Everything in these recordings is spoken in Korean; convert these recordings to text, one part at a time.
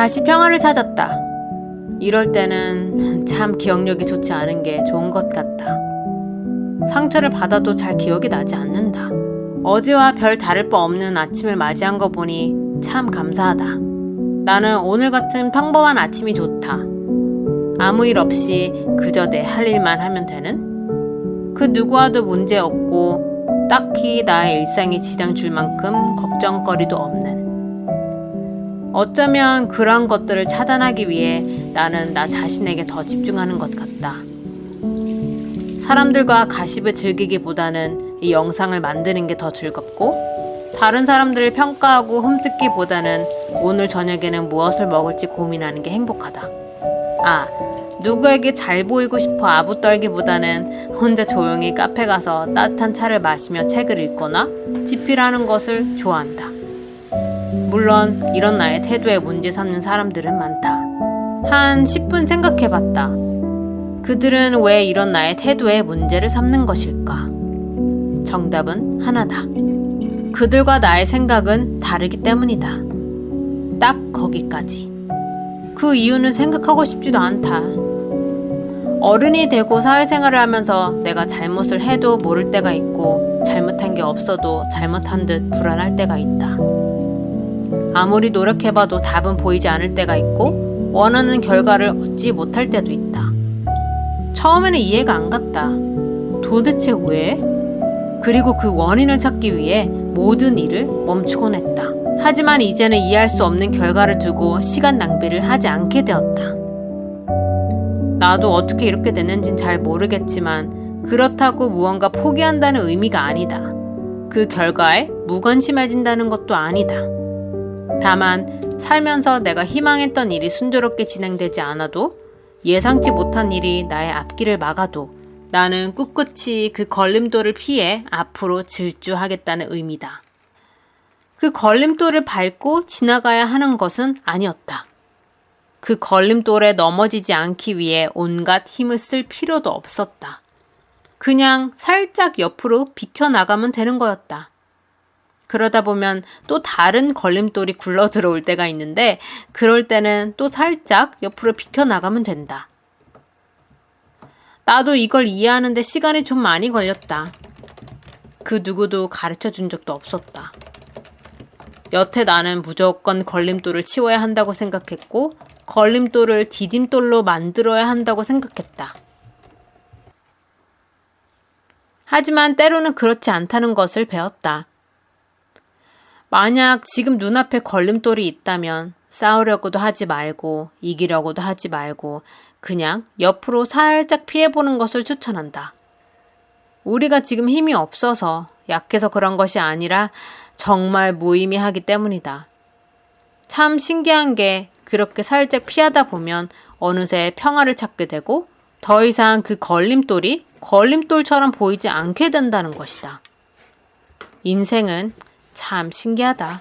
다시 평화를 찾았다. 이럴 때는 참 기억력이 좋지 않은 게 좋은 것 같다. 상처를 받아도 잘 기억이 나지 않는다. 어제와 별 다를 바 없는 아침을 맞이한 거 보니 참 감사하다. 나는 오늘 같은 평범한 아침이 좋다. 아무 일 없이 그저 내 할 일만 하면 되는? 그 누구와도 문제 없고 딱히 나의 일상에 지장 줄 만큼 걱정거리도 없는. 어쩌면 그런 것들을 차단하기 위해 나는 나 자신에게 더 집중하는 것 같다. 사람들과 가십을 즐기기보다는 이 영상을 만드는 게 더 즐겁고 다른 사람들을 평가하고 흠뜯기보다는 오늘 저녁에는 무엇을 먹을지 고민하는 게 행복하다. 아, 누구에게 잘 보이고 싶어 아부 떨기보다는 혼자 조용히 카페 가서 따뜻한 차를 마시며 책을 읽거나 집필하는 것을 좋아한다. 물론 이런 나의 태도에 문제 삼는 사람들은 많다. 한 10분 생각해 봤다. 그들은 왜 이런 나의 태도에 문제를 삼는 것일까? 정답은 하나다. 그들과 나의 생각은 다르기 때문이다. 딱 거기까지. 그 이유는 생각하고 싶지도 않다. 어른이 되고 사회생활을 하면서 내가 잘못을 해도 모를 때가 있고 잘못한 게 없어도 잘못한 듯 불안할 때가 있다. 아무리 노력해봐도 답은 보이지 않을 때가 있고 원하는 결과를 얻지 못할 때도 있다. 처음에는 이해가 안 갔다. 도대체 왜? 그리고 그 원인을 찾기 위해 모든 일을 멈추곤 했다. 하지만 이제는 이해할 수 없는 결과를 두고 시간 낭비를 하지 않게 되었다. 나도 어떻게 이렇게 됐는진 잘 모르겠지만 그렇다고 무언가 포기한다는 의미가 아니다. 그 결과에 무관심해진다는 것도 아니다. 다만 살면서 내가 희망했던 일이 순조롭게 진행되지 않아도 예상치 못한 일이 나의 앞길을 막아도 나는 꿋꿋이 그 걸림돌을 피해 앞으로 질주하겠다는 의미다. 그 걸림돌을 밟고 지나가야 하는 것은 아니었다. 그 걸림돌에 넘어지지 않기 위해 온갖 힘을 쓸 필요도 없었다. 그냥 살짝 옆으로 비켜나가면 되는 거였다. 그러다 보면 또 다른 걸림돌이 굴러 들어올 때가 있는데 그럴 때는 또 살짝 옆으로 비켜나가면 된다. 나도 이걸 이해하는데 시간이 좀 많이 걸렸다. 그 누구도 가르쳐 준 적도 없었다. 여태 나는 무조건 걸림돌을 치워야 한다고 생각했고, 걸림돌을 디딤돌로 만들어야 한다고 생각했다. 하지만 때로는 그렇지 않다는 것을 배웠다. 만약 지금 눈앞에 걸림돌이 있다면 싸우려고도 하지 말고, 이기려고도 하지 말고, 그냥 옆으로 살짝 피해보는 것을 추천한다. 우리가 지금 힘이 없어서 약해서 그런 것이 아니라 정말 무의미하기 때문이다. 참 신기한 게 그렇게 살짝 피하다 보면 어느새 평화를 찾게 되고 더 이상 그 걸림돌이 걸림돌처럼 보이지 않게 된다는 것이다. 인생은 참 신기하다.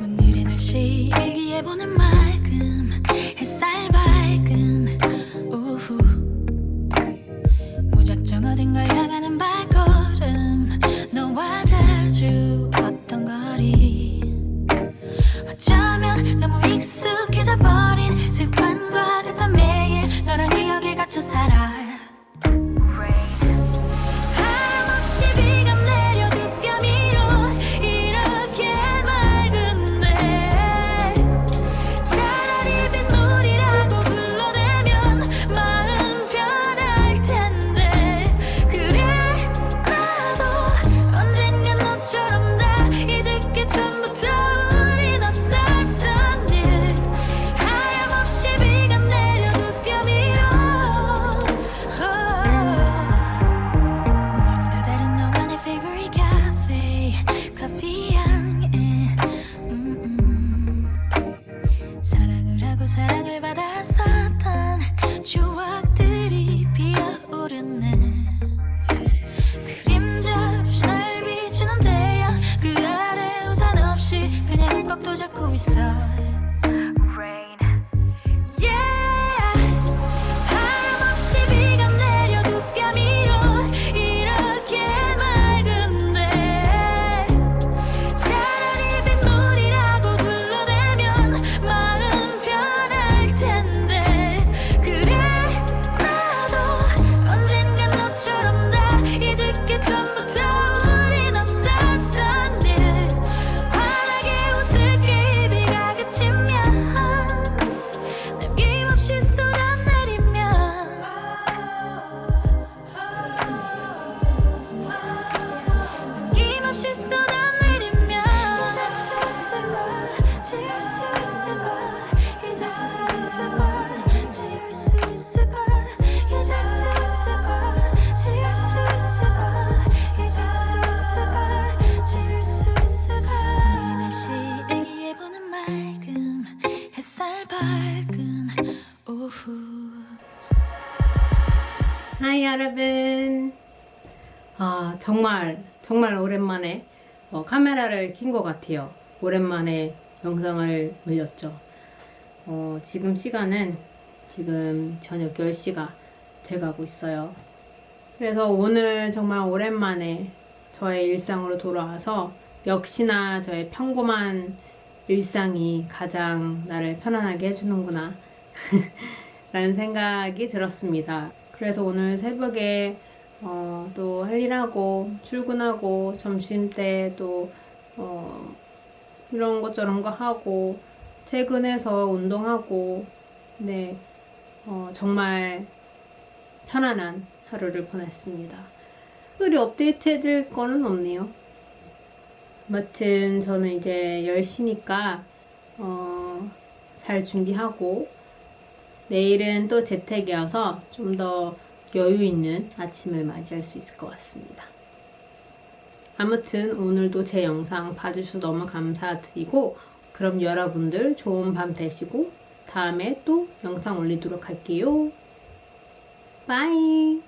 오늘의 날씨 일기예보는 맑음 햇살 밝은 오후. 무작정 어딘가 향하는 발걸음 너와 자주 걷던 거리 도 밝은 오후 하이 여러분. 아 정말 정말 오랜만에 어, 카메라를 킨 것 같아요. 오랜만에 영상을 올렸죠. 어, 지금 시간은 지금 저녁 10시가 돼가고 있어요. 그래서 오늘 정말 오랜만에 저의 일상으로 돌아와서 역시나 저의 평범한 일상이 가장 나를 편안하게 해주는구나 라는 생각이 들었습니다. 그래서 오늘 새벽에 어, 또 할 일하고 출근하고 점심 때 또 어, 이런 것 저런 거 하고 퇴근해서 운동하고 네 어, 정말 편안한 하루를 보냈습니다. 특별히 업데이트 해드릴 거는 없네요. 아무튼 저는 이제 10시니까 어, 잘 준비하고 내일은 또 재택이어서 좀 더 여유 있는 아침을 맞이할 수 있을 것 같습니다. 아무튼 오늘도 제 영상 봐주셔서 너무 감사드리고 그럼 여러분들 좋은 밤 되시고 다음에 또 영상 올리도록 할게요. 바이